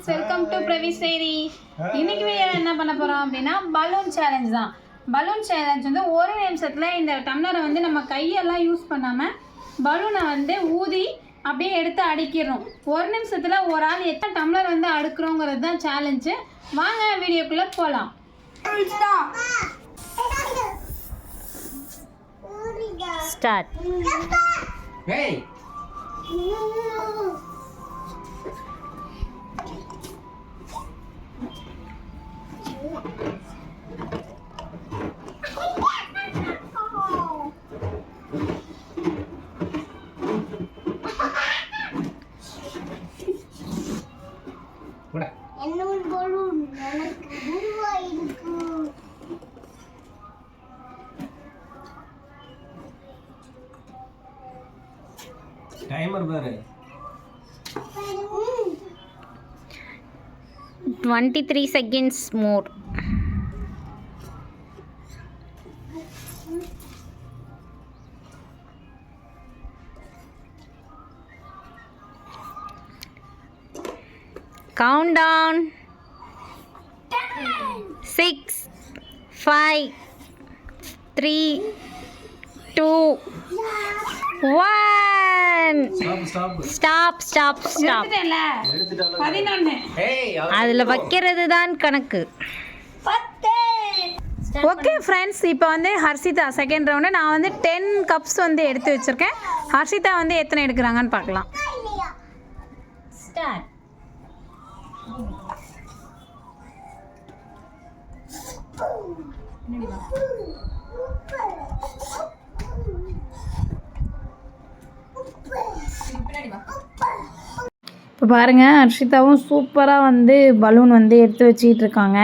Friends welcome to Pravi சேரி இன்னைக்கு video என்ன பண்ண போறோம் அப்படின்னா பலூன் சேலஞ்ச் தான். பலூன் சேலஞ்ச் வந்து ஒரு நிமிஷத்துல இந்த டம்ளரை வந்து நம்ம கையெல்லாம் யூஸ் பண்ணாம பலூனை வந்து ஊதி அப்படியே எடுத்து அடிக்கிறோம். ஒரு நிமிஷத்துல ஒரு ஆள் எத்தனை டம்ளர் வந்து அடுக்கிறோங்கிறது தான் சேலஞ்சு வாங்க வீடியோக்குள்ள போகலாம் ஸ்டார்ட் Hey! டைமர் பாரு twenty three seconds more countdown 6 5 3 2 1 seven stop stop stop அதுல வைக்கிறது தான் கணக்கு. ஓகே ஃப்ரெண்ட்ஸ் இப்போ வந்து ஹர்ஷிதா செகண்ட் ரவுண்டு நான் வந்து டென் கப்ஸ் வந்து எடுத்து வச்சுருக்கேன். ஹர்ஷிதா வந்து எத்தனை எடுக்கிறாங்கன்னு பார்க்கலாம். ஸ்டார்ட் இப்போ பாருங்கள் ஹர்ஷிதாவும் சூப்பராக வந்து பலூன் வந்து எடுத்து வச்சிக்கிட்டு இருக்காங்க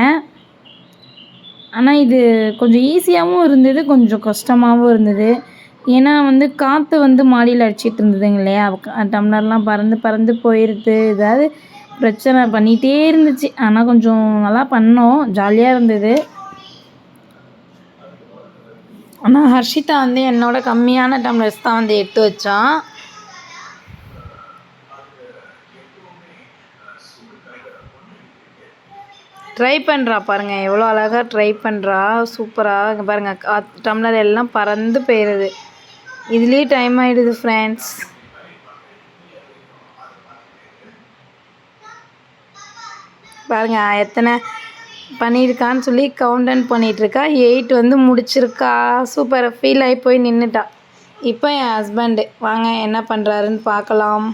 ஆனால் இது கொஞ்சம் ஈஸியாகவும் இருந்தது கொஞ்சம் கஷ்டமாகவும் இருந்தது. ஏன்னா வந்து காற்று வந்து மாடியில் அடிச்சிட்டு இருந்ததுங்க இல்லையா? டம்ளர்லாம் பறந்து பறந்து போயிடுது ஏதாவது பிரச்சனை பண்ணிகிட்டே இருந்துச்சு. ஆனால் கொஞ்சம் நல்லா பண்ணோம். ஜாலியாக இருந்தது. ஆனால் ஹர்ஷிதா வந்து என்னோட கம்மியான டம்ளர்ஸ் தான் வந்து எடுத்து வச்சான் ட்ரை பண்ணுறா பாருங்க எவ்வளோ அழகாக ட்ரை பண்ணுறா சூப்பராக பாருங்கள் பாருங்க டம்ளர் எல்லாம் பறந்து போயிடுது இதுலேயே டைம் ஆகிடுது ஃப்ரெண்ட்ஸ் பாருங்க எத்தனை பண்ணியிருக்கான்னு சொல்லி கவுண்டன் பண்ணிகிட்ருக்கா எயிட் வந்து முடிச்சிருக்கா. சூப்பர் ஃபீல் ஆகி போய் நின்றுட்டா இப்போ என் ஹஸ்பண்டு வாங்க என்ன பண்ணுறாருன்னு பார்க்கலாம்.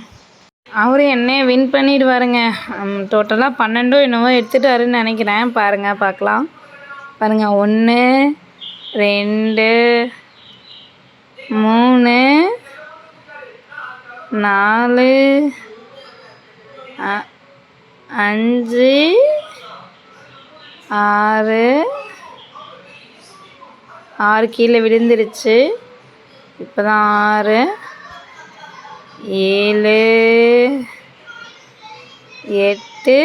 அவரு என்னையே வின் பண்ணிடுவாருங்க. டோட்டலாக பன்னெண்டோ என்னவோ எடுத்துட்டாருன்னு நினைக்கிறேன். பாருங்கள் பார்க்கலாம். பாருங்கள் ஒன்று ரெண்டு மூணு நாலு அ- அஞ்சு ஆறு ஆறு கீழே விழுந்துருச்சு. இப்போ தான் ஆறு. ஏழு எட்டு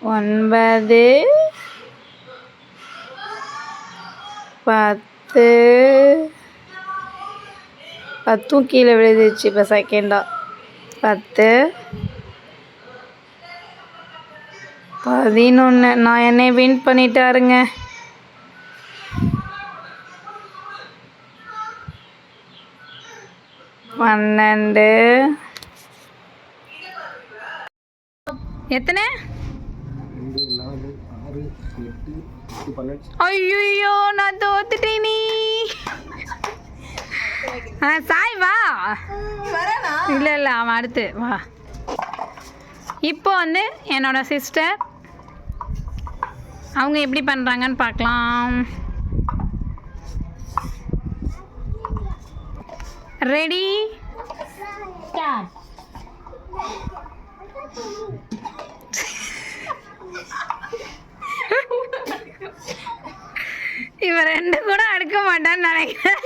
ஒன்பது பத்து. பத்தும் கீழே விழுந்துச்சு இப்போ செகண்டாக பத்து. பதினொன்று நான் என்னை வின் பண்ணிட்டாருங்க. பன்னெண்டு. எத்தனை? ஐயோ நான் தோத்துட்டேன் ஆ, சாய் வா. இல்லை இல்லை அவன் அடுத்து வா. இப்போ வந்து என்னோட சிஸ்டர் அவங்க எப்படி பண்ணுறாங்கன்னு பார்க்கலாம். ரெடி ஸ்டார்ட் இவன் ரெண்டு கூட அடுக்க மாட்டான்னு நினைக்கிறேன்.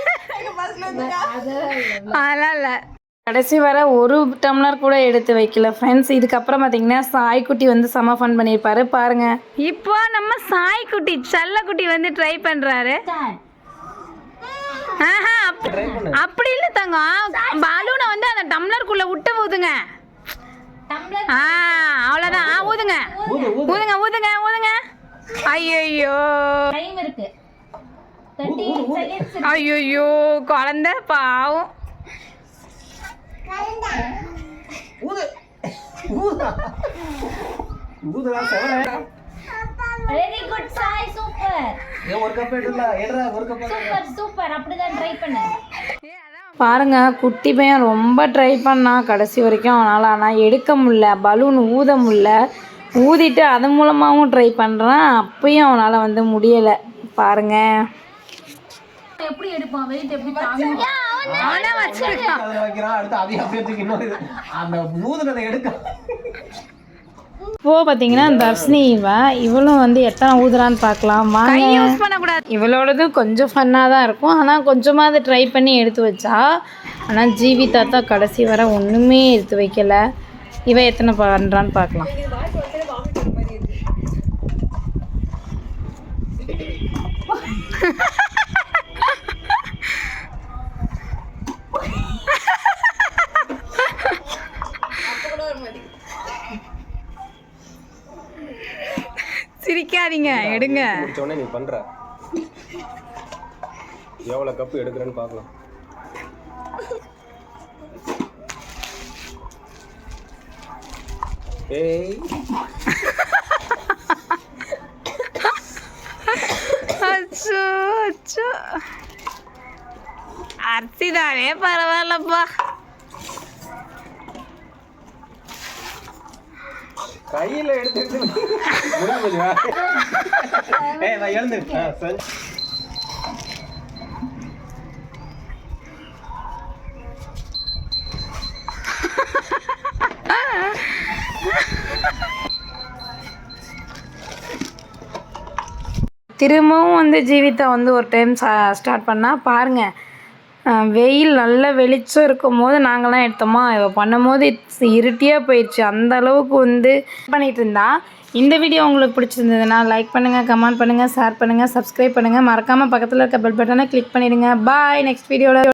அதெல்லாம் இல்லை. கடைசி வர ஒரு டம்ளர் கூட எடுத்து வைக்கல ஃப்ரெண்ட்ஸ் இதுக்கப்புறம் பார்த்தீங்கன்னா சாய்க்குட்டி வந்து செம ஃபன் பண்ணியிருப்பாரு. பாருங்க. இப்போ நம்ம சாய்க்குட்டி செல்லக்குட்டி வந்து ட்ரை பண்ணுறாரு ஆஹா அப்படி இல்லை தங்கம் பலூனை வந்து அந்த டம்ளருக்குள்ள விட்ட போது ஆ அவ்வளோதான் ஆ ஊதுங்க. ஊது ஊது. ஊதுங்க ஊதுங்க ஊதுங்க. ஐயோ டைம் இருக்கு. தேர்ட்டி செகண்ட்ஸ் ஐயோ குழந்தை பாவம். ஊது ஊதா. ஊதுடா. செவல வெரி குட் சாய் சூப்பர் ஏன் ஒரு கப் எடுல எடுறா ஒரு கப் சூப்பர் சூப்பர் அப்படிதான் ட்ரை பண்ணு பாருங்க குட்டி பையன் ரொம்ப ட்ரை பண்ணான். கடைசி வரைக்கும் அவனால் ஆனால் எடுக்க முடியல பலூன் ஊத முடியல. ஊதிட்டு அதன் மூலமாகவும் ட்ரை பண்ணுறான் அப்பயும் அவனால் வந்து முடியலை. பாருங்க. எப்படி எடுப்பான்? வெயிட் எப்படி அவனே வச்சிருக்கான். அந்த ஊதுனதை எடுக்க. இப்போ பார்த்தீங்கன்னா தர்ஷினி இவ. இவளும் வந்து எத்தனை ஊதுறான்னு பார்க்கலாம். யூஸ் பண்ணக்கூடாது. இவளோடது கொஞ்சம் ஃபன்னாக தான் இருக்கும். ஆனால் கொஞ்சமாவது ட்ரை பண்ணி எடுத்து வச்சா ஆனால் ஜீவி தாத்தா கடைசி வரை ஒன்றுமே எடுத்து வைக்கல. இவ எத்தனை பண்ணுறான்னு பார்க்கலாம். சிரிக்காதீங்க எடுங்க. முடிச்ச உடனே நீ பண்ற. எவ்வளவு கப் எடுக்கிறேன்னு பார்க்கலாம். ஏய். அச்சோ அச்சோ. அரிசி தானே பரவாயில்லப்பா. கையில எடுத்து எடுத்து முடிஞ்சு போச்சு, வா. ஏய் நான் எழுந்துரு ஆ, சரி. திரும்பவும் வந்து ஜீவிதா வந்து ஒரு டைம் ஸ்டார்ட் பண்ணால் பாருங்கள் வெயில் நல்ல வெளிச்சம் இருக்கும் போது நாங்களாம் எடுத்தோமா? இவ பண்ணும்போது இருட்டியாக போயிடுச்சு அந்த அளவுக்கு வந்து பண்ணிகிட்டு இருந்தா. இந்த வீடியோ உங்களுக்கு பிடிச்சிருந்ததுன்னா லைக் பண்ணுங்கள் கமெண்ட் பண்ணுங்கள் ஷேர் பண்ணுங்கள் சப்ஸ்கிரைப் பண்ணுங்கள் மறக்காமல் பக்கத்தில் இருக்க பெல் பட்டனை கிளிக் பண்ணிடுங்க. பாய் நெக்ஸ்ட் வீடியோவில்